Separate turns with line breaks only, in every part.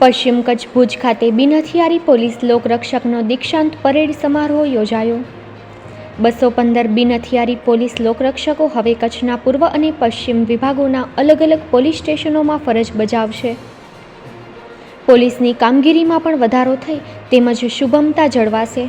પશ્ચિમ કચ્છ ભુજ ખાતે બિનહથિયારી પોલીસ લોકરક્ષકનો દીક્ષાંત પરેડ સમારોહ યોજાયો. બસો પંદર બિનહથિયારી પોલીસ લોકરક્ષકો હવે કચ્છના પૂર્વ અને પશ્ચિમ વિભાગોના અલગ અલગ પોલીસ સ્ટેશનોમાં ફરજ બજાવશે. પોલીસની કામગીરીમાં પણ વધારો થઈ તેમજ શુભમતા જળવાશે.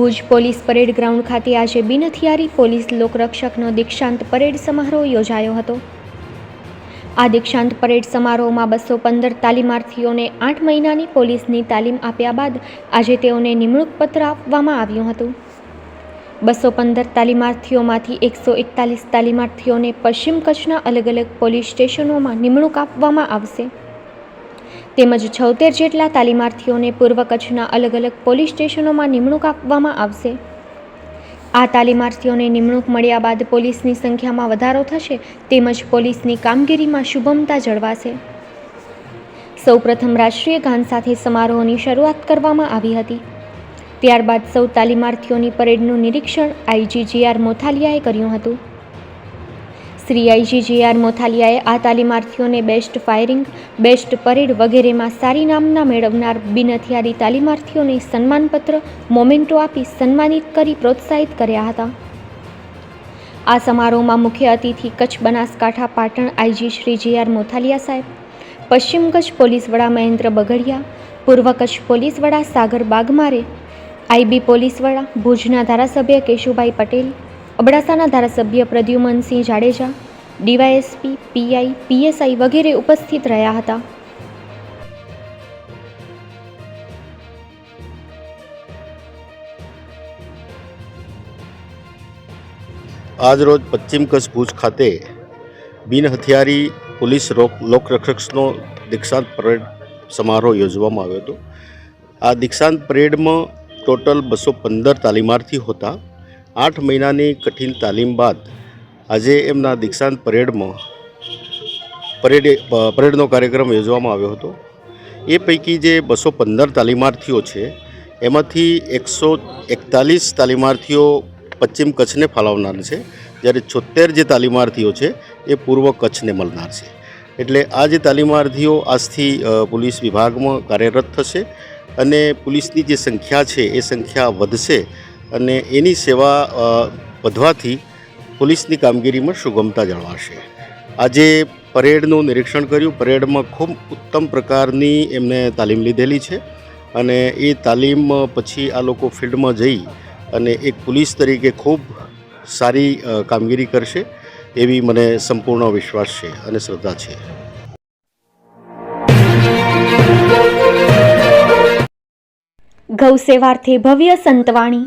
ભુજ પોલીસ પરેડ ગ્રાઉન્ડ ખાતે આજે બિનહથિયારી પોલીસ લોકરક્ષકનો દીક્ષાંત પરેડ સમારોહ યોજાયો હતો. આ દીક્ષાંત પરેડ સમારોહમાં બસો પંદર તાલીમાર્થીઓને આઠ મહિનાની પોલીસની તાલીમ આપ્યા બાદ આજે તેઓને નિમણૂક પત્ર આપવામાં આવ્યું હતું. બસો પંદર તાલીમાર્થીઓમાંથી એકસો એકતાલીસ તાલીમાર્થીઓને પશ્ચિમ કચ્છના અલગ અલગ પોલીસ સ્ટેશનોમાં નિમણૂક આપવામાં આવશે. તેમજ છોતેર જેટલા તાલીમાર્થીઓને પૂર્વ કચ્છના અલગ અલગ પોલીસ સ્ટેશનોમાં નિમણૂક આપવામાં આવશે. આ તાલીમાર્થીઓને નિમણૂક મળ્યા બાદ પોલીસની સંખ્યામાં વધારો થશે તેમજ પોલીસની કામગીરીમાં શુભમતા જળવાશે. સૌપ્રથમ રાષ્ટ્રીય ગાન સાથે સમારોહની શરૂઆત કરવામાં આવી હતી. ત્યારબાદ સૌ તાલીમાર્થીઓની પરેડનું નિરીક્ષણ આઈજીજીઆર મોથાલિયાએ કર્યું હતું. શ્રી આઈજીજીઆર મોથાલિયાએ આ તાલીમાર્થીઓને બેસ્ટ ફાયરિંગ, બેસ્ટ પરેડ વગેરેમાં સારી નામના મેળવનાર બિનહથિયારી તાલીમાર્થીઓને સન્માનપત્ર, મોમેન્ટો આપી સન્માનિત કરી પ્રોત્સાહિત કર્યા હતા. આ સમારોહમાં મુખ્ય અતિથિ Kutch Banaskantha Patan IG Shri J R Mothalia સાહેબ, પશ્ચિમ કચ્છ પોલીસ વડા મહેન્દ્ર બગડિયા, પૂર્વ કચ્છ પોલીસ વડા સાગર બાગમારે, આઈબી પોલીસ વડા, ભુજના ધારાસભ્ય કેશુભાઈ પટેલ અબડાસાના ધારાસભ્ય Pradyumansinh Jadeja, DYSP, PI, PSI વગેરે ઉપસ્થિત રહ્યા હતા.
આજરોજ પશ્ચિમ કચ્છ ભુજ ખાતે બિન હથિયારી પોલીસ રોક લોકરક્ષકનો દીક્ષાંત પરેડ સમારોહ યોજવામાં આવ્યો હતો. આ દીક્ષાંત પરેડમાં ટોટલ બસો પંદર તાલીમાર્થી હતા આઠ મહિનાની કઠિન તાલીમ બાદ આજે એમના દીક્ષાંત પરેડમાં પરેડ પરેડનો કાર્યક્રમ યોજવામાં આવ્યો હતો. એ પૈકી જે બસો પંદર તાલીમાર્થીઓ છે, એમાંથી એકસો એકતાલીસ તાલીમાર્થીઓ પશ્ચિમ કચ્છને ફાળવનાર છે. જ્યારે છોતેર જે તાલીમાર્થીઓ છે, એ પૂર્વ કચ્છને મળનાર છે. એટલે આ જે તાલીમાર્થીઓ આજથી પોલીસ વિભાગમાં કાર્યરત થશે અને પોલીસની જે સંખ્યા છે, એ સંખ્યા વધશે અને એની સેવા વધવાથી પોલીસની કામગીરીમાં સુગમતા જળવાશે. આજે પરેડનું નિરીક્ષણ કર્યું. પરેડમાં ખૂબ ઉત્તમ પ્રકારની એમને તાલીમ લીધેલી છે અને એ તાલીમ પછી આ લોકો ફિલ્ડમાં જઈ અને એક પોલીસ તરીકે ખૂબ સારી કામગીરી કરશે એવી મને સંપૂર્ણ વિશ્વાસ છે અને શ્રદ્ધા છે.
ગૌસેવાર્થે ભવ્ય સંતવાણી.